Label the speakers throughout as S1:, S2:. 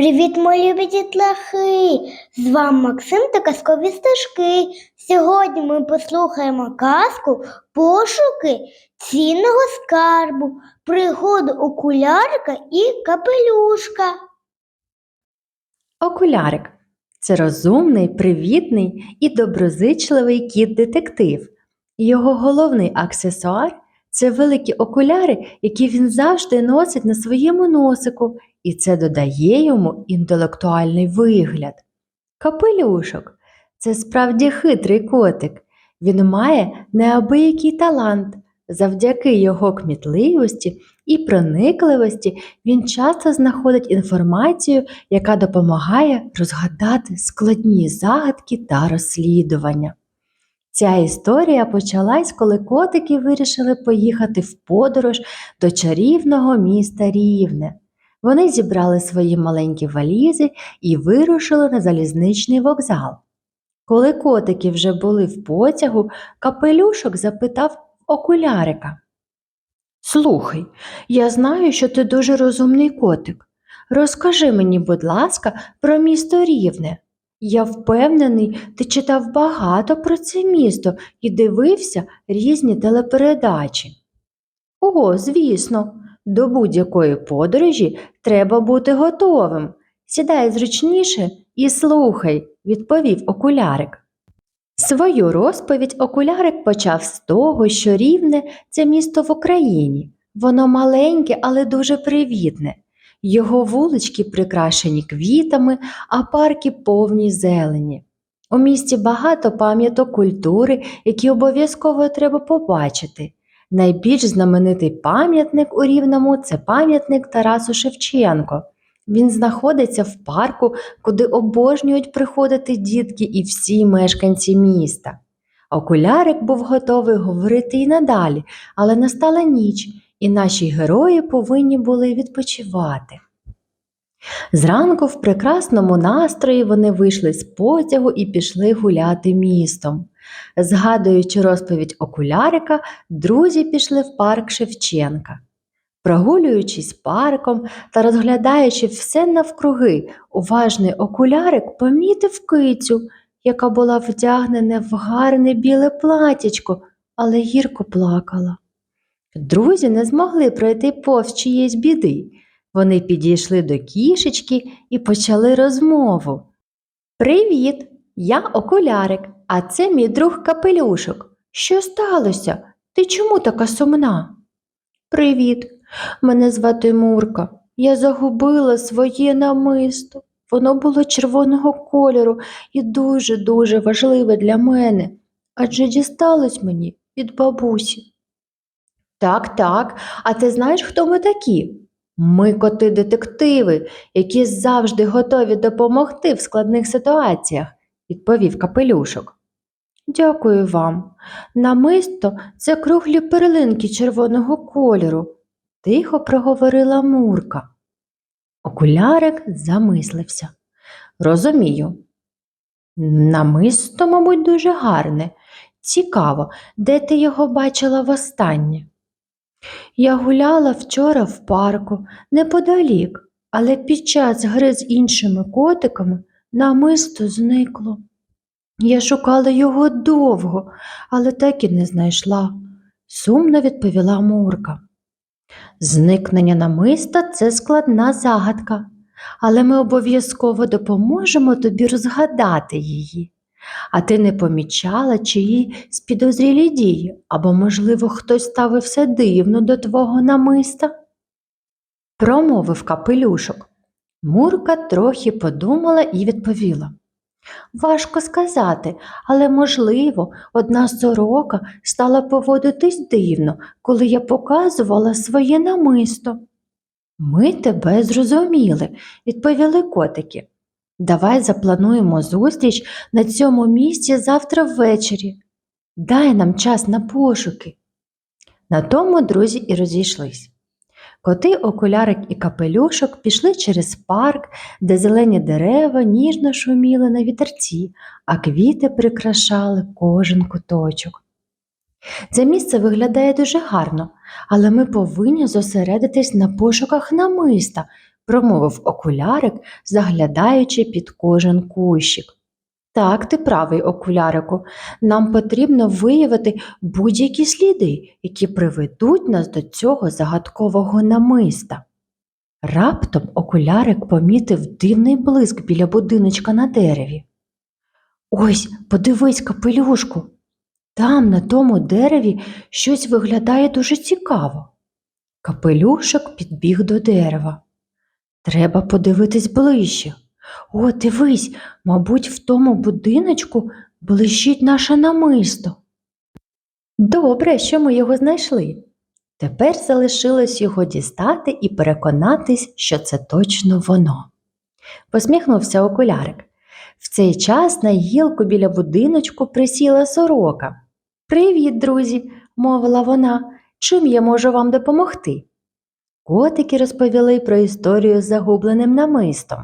S1: Привіт, мої любі дітлахи! З вами Максим та казкові стежки. Сьогодні ми послухаємо казку Пошуки цінного скарбу, пригоду окулярика і капелюшка.
S2: Окулярик це розумний, привітний і доброзичливий кіт-детектив. Його головний аксесуар це великі окуляри, які він завжди носить на своєму носику, і це додає йому інтелектуальний вигляд. Капелюшок це справді хитрий котик. Він має неабиякий талант. Завдяки його кмітливості і проникливості він часто знаходить інформацію, яка допомагає розгадати складні загадки та розслідування. Ця історія почалась, коли котики вирішили поїхати в подорож до чарівного міста Рівне. Вони зібрали свої маленькі валізи і вирушили на залізничний вокзал. Коли котики вже були в потягу, капелюшок запитав окулярика. Слухай, я знаю, що ти дуже розумний котик. Розкажи мені, будь ласка, про місто Рівне. Я впевнений, ти читав багато про це місто і дивився різні телепередачі. О, звісно, до будь-якої подорожі треба бути готовим. Сідай зручніше і слухай, відповів окулярик. Свою розповідь окулярик почав з того, що рівне це місто в Україні. Воно маленьке, але дуже привітне. Його вулички прикрашені квітами, а парки повні зелені. У місті багато пам'яток культури, які обов'язково треба побачити. Найбільш знаменитий пам'ятник у Рівному це пам'ятник Тарасу Шевченко. Він знаходиться в парку, куди обожнюють приходити дітки і всі мешканці міста. Окулярик був готовий говорити і надалі, але настала ніч, і наші герої повинні були відпочивати. Зранку в прекрасному настрої вони вийшли з потягу і пішли гуляти містом. Згадуючи розповідь окулярика, друзі пішли в парк Шевченка. Прогулюючись парком та розглядаючи все навкруги, уважний окулярик помітив кицю, яка була вдягнена в гарне біле платячко, але гірко плакала. Друзі не змогли пройти повз чиєїсь біди. Вони підійшли до кішечки і почали розмову. Привіт, я окулярик, а це мій друг капелюшок. Що сталося? Ти чому така сумна? Привіт, мене звати Мурка. Я загубила своє намисто. Воно було червоного кольору і дуже-дуже важливе для мене, адже дісталось мені від бабусі. Так, так, а ти знаєш, хто ми такі? Ми коти-детективи, які завжди готові допомогти в складних ситуаціях, відповів капелюшок. Дякую вам. Намисто це круглі перлинки червоного кольору, тихо проговорила Мурка. Окулярик замислився. Розумію. Намисто, мабуть, дуже гарне. Цікаво, де ти його бачила востаннє? Я гуляла вчора в парку неподалік, але під час гри з іншими котиками намисто зникло. Я шукала його довго, але так і не знайшла, сумно відповіла Мурка. Зникнення намиста це складна загадка, але ми обов'язково допоможемо тобі розгадати її. А ти не помічала чиї підозрілі дії, або, можливо, хтось ставився дивно до твого намиста? Промовив капелюшок. Мурка трохи подумала і відповіла. Важко сказати, але, можливо, одна сорока стала поводитись дивно, коли я показувала своє намисто. Ми тебе зрозуміли, відповіли котики. Давай заплануємо зустріч на цьому місці завтра ввечері. Дай нам час на пошуки. На тому друзі і розійшлись. Коти, окулярик і капелюшок пішли через парк, де зелені дерева ніжно шуміли на вітерці, а квіти прикрашали кожен куточок. Це місце виглядає дуже гарно, але ми повинні зосередитись на пошуках намиста, промовив окулярик, заглядаючи під кожен кущик. Так, ти правий, окулярику. Нам потрібно виявити будь-які сліди, які приведуть нас до цього загадкового намиста. Раптом окулярик помітив дивний блиск біля будиночка на дереві. Ось, подивись, капелюшку. Там, на тому дереві, щось виглядає дуже цікаво. Капелюшок підбіг до дерева. Треба подивитись ближче. О, дивись, мабуть, в тому будиночку блищить наше намисто. Добре, що ми його знайшли. Тепер залишилось його дістати і переконатись, що це точно воно. Посміхнувся окулярик. В цей час на гілку біля будиночку присіла сорока. Привіт, друзі, мовила вона. Чим я можу вам допомогти? Котики розповіли про історію з загубленим намистом.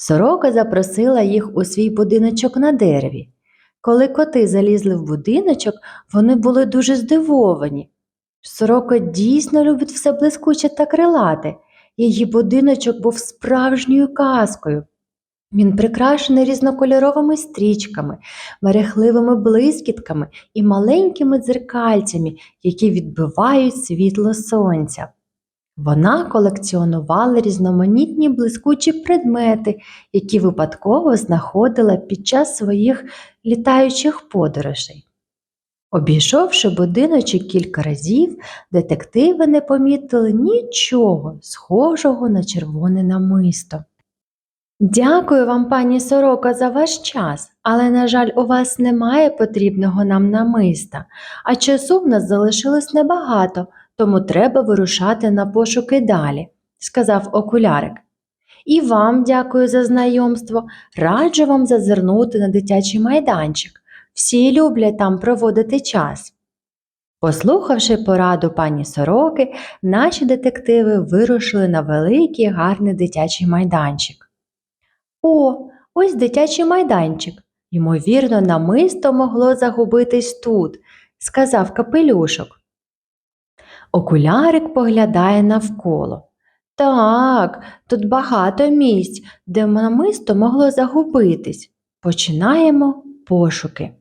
S2: Сорока запросила їх у свій будиночок на дереві. Коли коти залізли в будиночок, вони були дуже здивовані. Сорока дійсно любить все блискуче та крилате. Її будиночок був справжньою казкою. Він прикрашений різнокольоровими стрічками, мерехливими блискітками і маленькими дзеркальцями, які відбивають світло сонця. Вона колекціонувала різноманітні блискучі предмети, які випадково знаходила під час своїх літаючих подорожей. Обійшовши будиночок кілька разів, детективи не помітили нічого схожого на червоне намисто. Дякую вам, пані Сорока, за ваш час, але, на жаль, у вас немає потрібного нам намиста, а часу в нас залишилось небагато, тому треба вирушати на пошуки далі, сказав окулярик. І вам дякую за знайомство. Раджу вам зазирнути на дитячий майданчик. Всі люблять там проводити час. Послухавши пораду пані сороки, наші детективи вирушили на великий гарний дитячий майданчик. О, ось дитячий майданчик. Ймовірно, намисто могло загубитись тут, сказав капелюшок. Окулярик поглядає навколо. Так, тут багато місць, де намисто могло загубитись. Починаємо пошуки.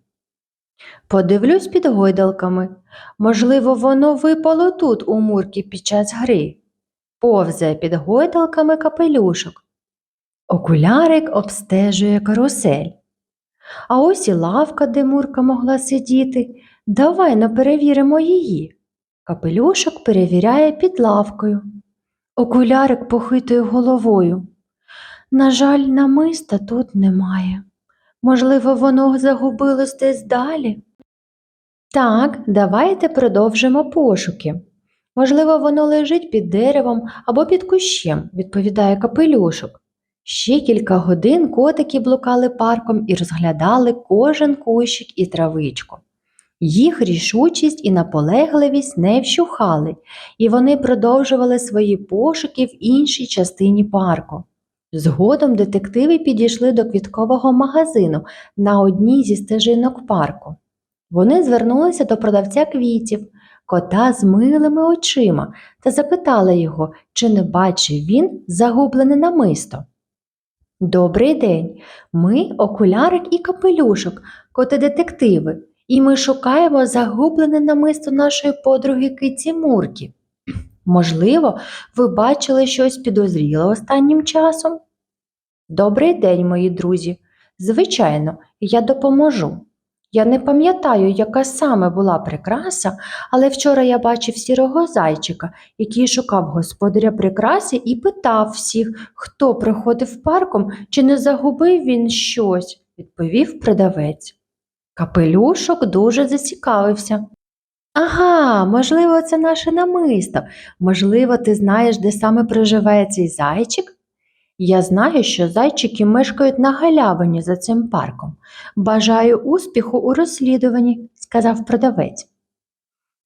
S2: Подивлюсь під гойдалками. Можливо, воно випало тут у мурки під час гри. Повзає під гойдалками капелюшок. Окулярик обстежує карусель. А ось і лавка, де мурка могла сидіти. Давай но перевіримо її. Капелюшок перевіряє під лавкою. Окулярик похитує головою. На жаль, намиста тут немає. Можливо, воно загубилось десь далі. Так, давайте продовжимо пошуки. Можливо, воно лежить під деревом або під кущем, відповідає капелюшок. Ще кілька годин котики блукали парком і розглядали кожен кущик і травичку. Їх рішучість і наполегливість не вщухали, і вони продовжували свої пошуки в іншій частині парку. Згодом детективи підійшли до квіткового магазину на одній зі стежинок парку. Вони звернулися до продавця квітів, кота з милими очима, та запитали його, чи не бачив він загублене намисто. Добрий день. Ми окулярик і капелюшок, коти детективи, і ми шукаємо загублене намисто нашої подруги Киці Мурки. Можливо, ви бачили щось підозріле останнім часом? Добрий день, мої друзі. Звичайно, я допоможу. Я не пам'ятаю, яка саме була прикраса, але вчора я бачив сірого зайчика, який шукав господаря прикраси і питав всіх, хто приходив парком, чи не загубив він щось, відповів продавець. Капелюшок дуже зацікавився. Ага, можливо, це наше намисто. Можливо, ти знаєш, де саме проживає цей зайчик? Я знаю, що зайчики мешкають на галявині за цим парком. Бажаю успіху у розслідуванні, сказав продавець.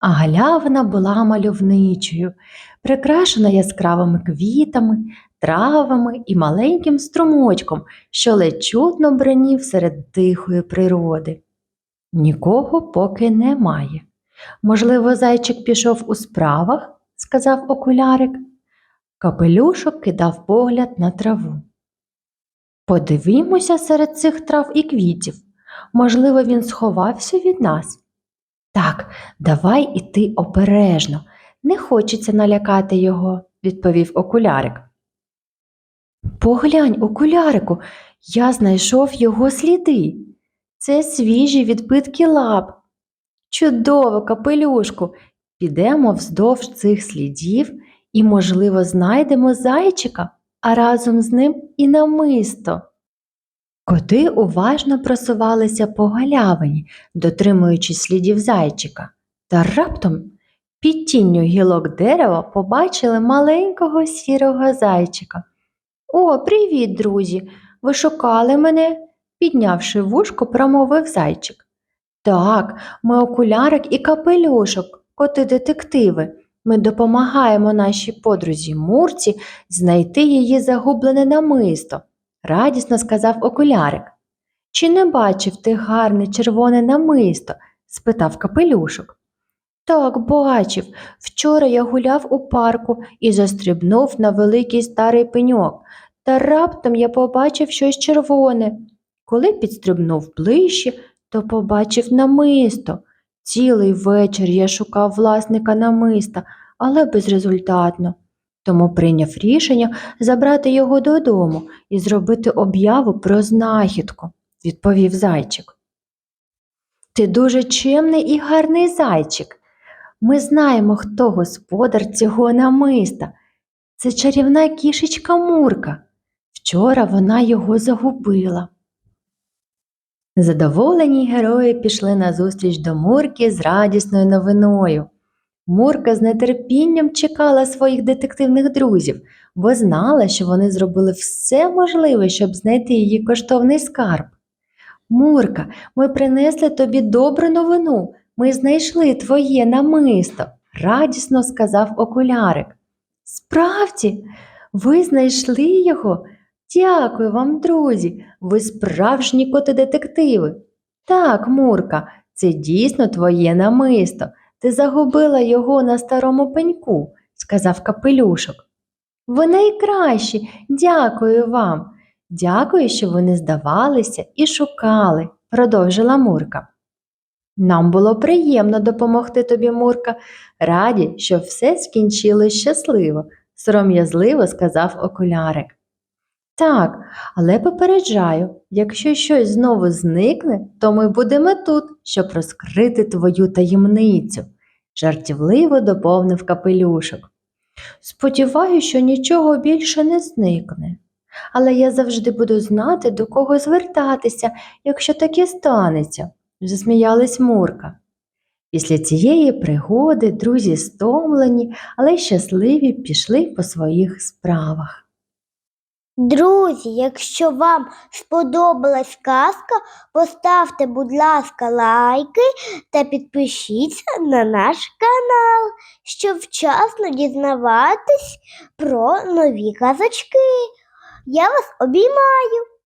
S2: А галявина була мальовничою, прикрашена яскравими квітами, травами і маленьким струмочком, що ледь чутно бранів серед тихої природи. Нікого поки немає. Можливо, зайчик пішов у справах, сказав окулярик. Капелюшок кидав погляд на траву. Подивімося серед цих трав і квітів. Можливо, він сховався від нас. Так, давай іти обережно. Не хочеться налякати його, відповів окулярик. Поглянь, окулярику, я знайшов його сліди. Це свіжі відбитки лап. Чудово, капелюшку. Підемо вздовж цих слідів і, можливо, знайдемо зайчика, а разом з ним і намисто. Коти уважно просувалися по галявині, дотримуючись слідів зайчика, та раптом під тінню гілок дерева побачили маленького сірого зайчика. О, привіт, друзі! Ви шукали мене? Піднявши вушко, промовив зайчик. Так, ми окулярик і капелюшок, коти детективи. Ми допомагаємо нашій подрузі Мурці знайти її загублене намисто, радісно сказав окулярик. Чи не бачив ти гарне червоне намисто? спитав капелюшок. Так, бачив. Вчора я гуляв у парку і застрибнув на великий старий пеньок, та раптом я побачив щось червоне. Коли підстрибнув ближче, то побачив намисто. Цілий вечір я шукав власника намиста, але безрезультатно. Тому прийняв рішення забрати його додому і зробити об'яву про знахідку, відповів зайчик. Ти дуже чемний і гарний зайчик. Ми знаємо, хто господар цього намиста. Це чарівна кішечка Мурка. Вчора вона його загубила. Задоволені герої пішли назустріч до Мурки з радісною новиною. Мурка з нетерпінням чекала своїх детективних друзів, бо знала, що вони зробили все можливе, щоб знайти її коштовний скарб. Мурка, ми принесли тобі добру новину. Ми знайшли твоє намисто, радісно сказав окулярик. Справді, ви знайшли його? Дякую вам, друзі, ви справжні коти-детективи. Так, Мурка, це дійсно твоє намисто. Ти загубила його на старому пеньку, сказав капелюшок. Ви найкращі, дякую вам. Дякую, що ви не здавалися і шукали, продовжила Мурка. Нам було приємно допомогти тобі, Мурка. Раді, що все скінчилось щасливо, сором'язливо сказав окулярик. Так, але попереджаю, якщо щось знову зникне, то ми будемо тут, щоб розкрити твою таємницю, жартівливо доповнив капелюшок. Сподіваюся, що нічого більше не зникне, але я завжди буду знати, до кого звертатися, якщо таке станеться, засміялась Мурка. Після цієї пригоди друзі стомлені, але щасливі пішли по своїх справах.
S1: Друзі, якщо вам сподобалась казка, поставте, будь ласка, лайки та підпишіться на наш канал, щоб вчасно дізнаватись про нові казочки. Я вас обіймаю!